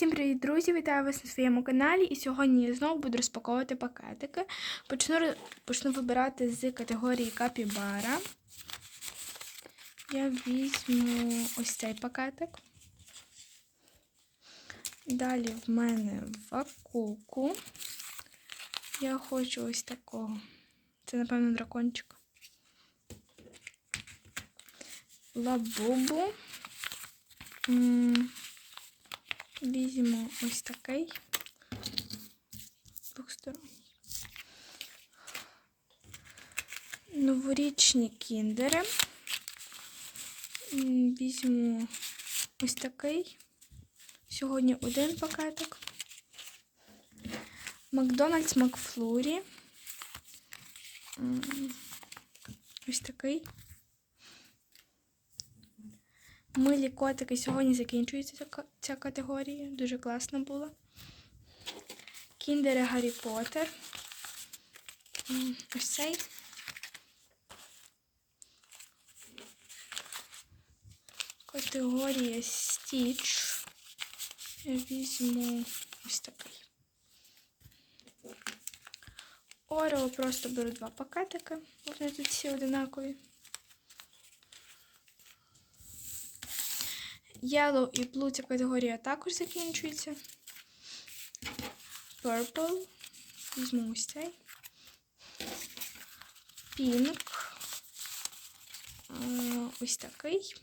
Всім привіт, друзі! Вітаю вас на своєму каналі. І сьогодні я знову буду розпаковувати пакетики. Почну, почну вибирати з категорії Капібара. Я візьму ось цей пакетик. Далі в мене вакуку. Я хочу ось такого. Це, напевно, дракончик. Лабубу. М, Візьмемо ось такий двохсторонній. Новорічні кіндери. Візьму ось такий. Сьогодні один пакетик. Макдональдс Макфлурі. Ось такий. Милі котики сьогодні закінчується ця, категорія. Дуже класна була. Кіндери Гаррі Поттер. Ось цей. Категорія Стіч. Я візьму ось такий. Орео просто беру два пакетики. Вони тут всі одинакові. Yellow і Blue ця категорія також закінчується. Purple. Візьму ось цей. Pink. Ось такий.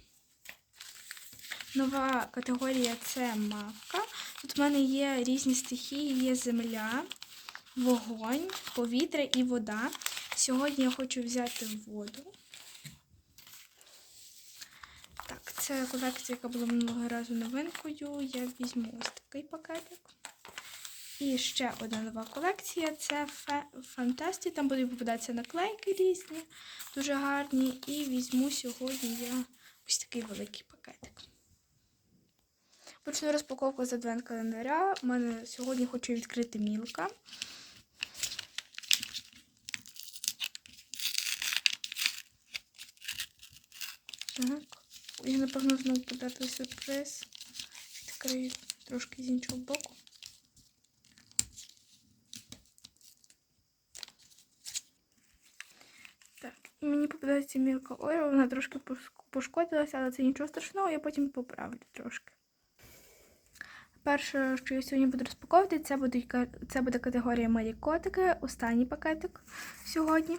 Нова категорія це мака. Тут в мене є різні стихії, є земля, вогонь, повітря і вода. Сьогодні я хочу взяти воду. Так, це колекція, яка була минулого разу новинкою. Я візьму ось такий пакетик. І ще одна нова колекція це Фантасті. Там будуть попадатися наклейки різні, дуже гарні. І візьму сьогодні я ось такий великий пакетик. Почну розпаковку з адвент календаря. У мене сьогодні хочу відкрити мілка. Так. Я, напевно, знову подати сюрприз. Відкрию трошки з іншого боку. Так, мені попадається мілка Орео, вона трошки пошкодилася, але це нічого страшного, я потім поправлю трошки. Перше, що я сьогодні буду розпаковувати, це буде, це буде категорія малі котики, останній пакетик сьогодні.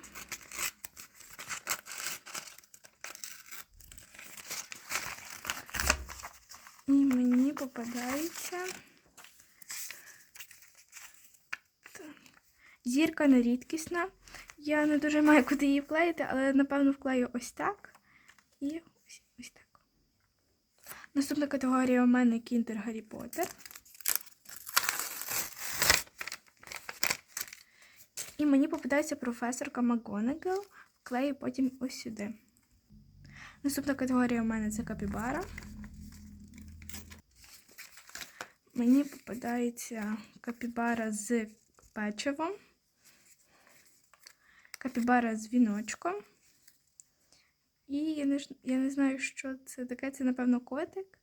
І мені попадається зірка нерідкісна. Я не дуже маю куди її вклеїти, але напевно вклею ось так і ось, ось так. Наступна категорія у мене Кіндер Гаррі Поттер. І мені попадається професорка МакГонагал. Вклею потім ось сюди. Наступна категорія у мене це капібара. Мені попадається капібара з печивом, капібара з віночком. І я не, я не знаю, що це таке. Це, напевно, котик.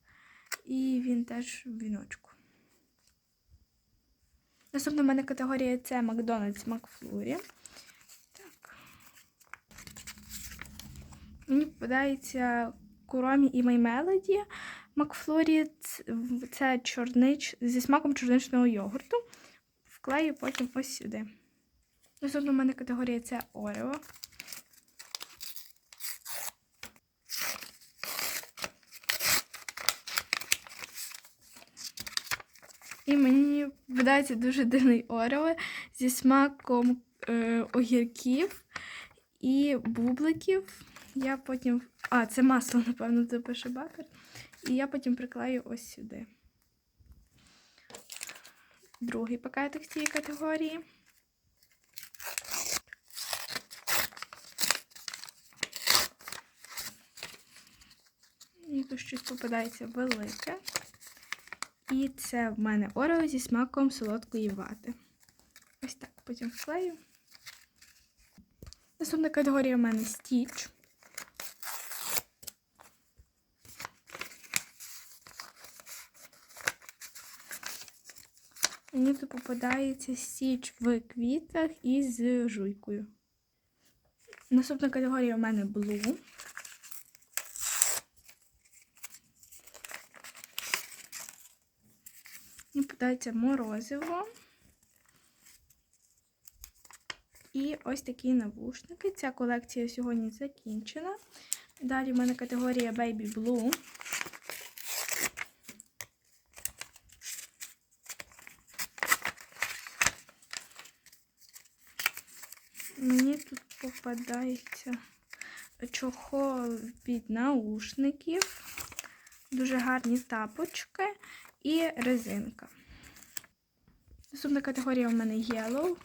І він теж в віночку. Наступна в мене категорія це Макдональдс Макфлурі. Так. Мені попадається Куромі і Мелоді. Макфлорі це чорнич зі смаком чорничного йогурту. Вклею потім ось сюди. Наступна в мене категорія це Орео. І мені вдається дуже дивний Орео зі смаком е, огірків і бубликів. Я потім. А, це масло, напевно, це пише бакер. І я потім приклею ось сюди. Другий пакетик цієї категорії. І тут щось попадається велике. І це в мене Орео зі смаком солодкої вати. Ось так, потім вклею. Наступна категорія в мене Стіч. Мені тут попадається січ в квітах із жуйкою. Наступна категорія у мене Blue. Мені попадається морозиво. І ось такі навушники. Ця колекція сьогодні закінчена. Далі в мене категорія Baby Blue. Мені тут попадається чохол від наушників, дуже гарні тапочки і резинка. Наступна категорія у мене Yellow.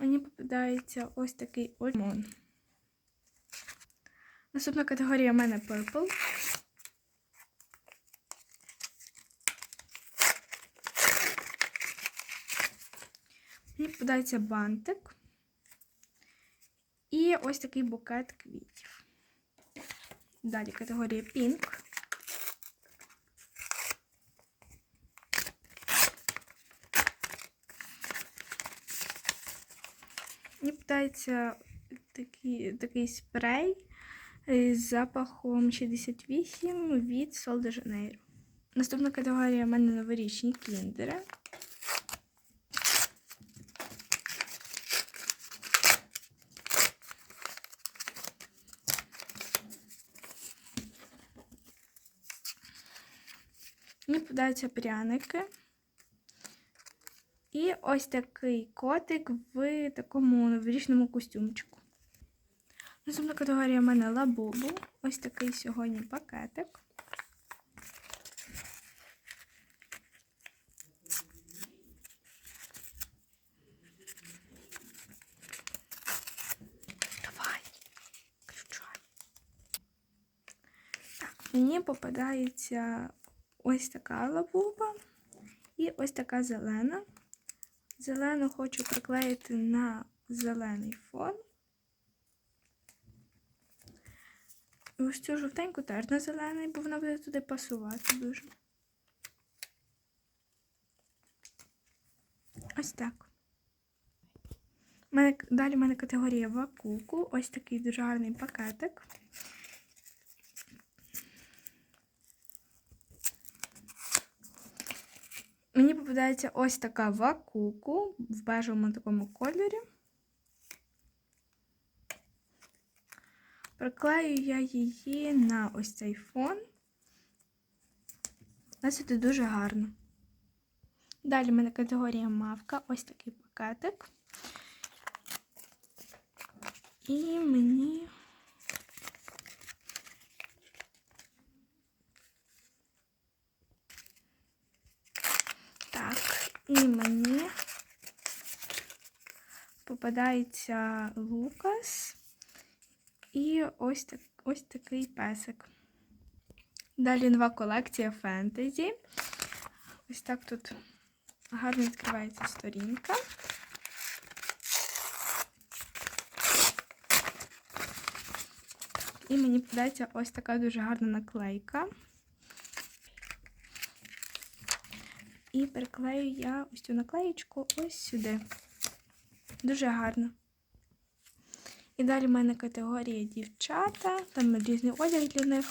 Мені попадається ось такий ольмон. Наступна категорія у мене Purple. Мені попадається бантик. І ось такий букет квітів. Далі категорія Pink. Мені попадається такий, такий спрей з запахом 68 від Sol de Janeiro. Наступна категорія в мене новорічні кіндери. Мені попадаються пряники. І ось такий котик в такому новорічному костюмчику. Наступна категорія в мене лабубу. Ось такий сьогодні пакетик. Мені попадається ось така лабуба і ось така зелена. Зелену хочу приклеїти на зелений фон. І ось цю жовтеньку теж на зелений, бо вона буде туди пасувати дуже. Ось так. Далі в мене категорія вакуку. Ось такий дуже гарний пакетик. Мені попадається ось така вакуку в бежевому такому кольорі. Приклею я її на ось цей фон. Це дуже гарно. Далі в мене категорія мавка, ось такий пакетик. І мені так, і мені попадається Лукас і ось, так, ось такий песик. Далі нова колекція фентезі. Ось так тут гарно відкривається сторінка. І мені подається ось така дуже гарна наклейка. І приклею я ось цю наклеєчку ось сюди. Дуже гарно. І далі в мене категорія дівчата, там різний одяг для них.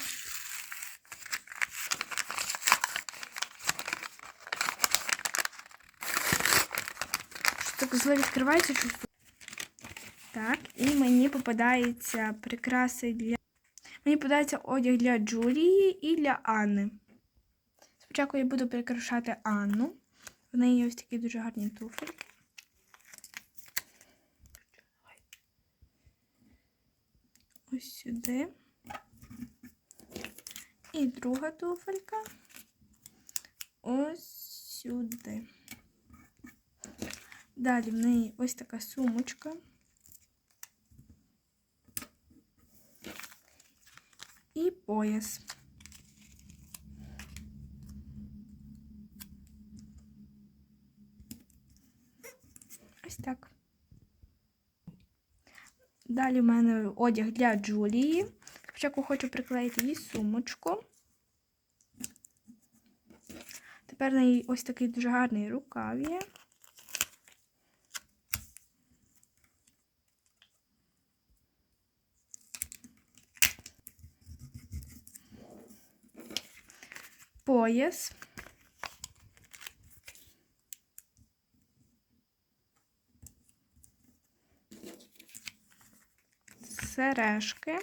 Так зле відкривається щось. Так, і мені попадається прикраси для. Мені попадається одяг для Джулії і для Анни. Спочатку я буду прикрашати Анну. В неї ось такі дуже гарні туфельки. Ось сюди. І друга туфелька. Ось сюди. Далі в неї ось така сумочка. І пояс. Так. Далі в мене одяг для Джулії. Спочатку хочу приклеїти їй сумочку. Тепер на їй ось такий дуже гарний рукав є. Пояс. Сережки.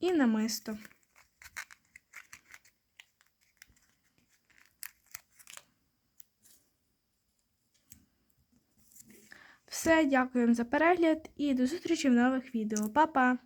І намисто. Все, дякуємо за перегляд і до зустрічі в нових відео. Па-па!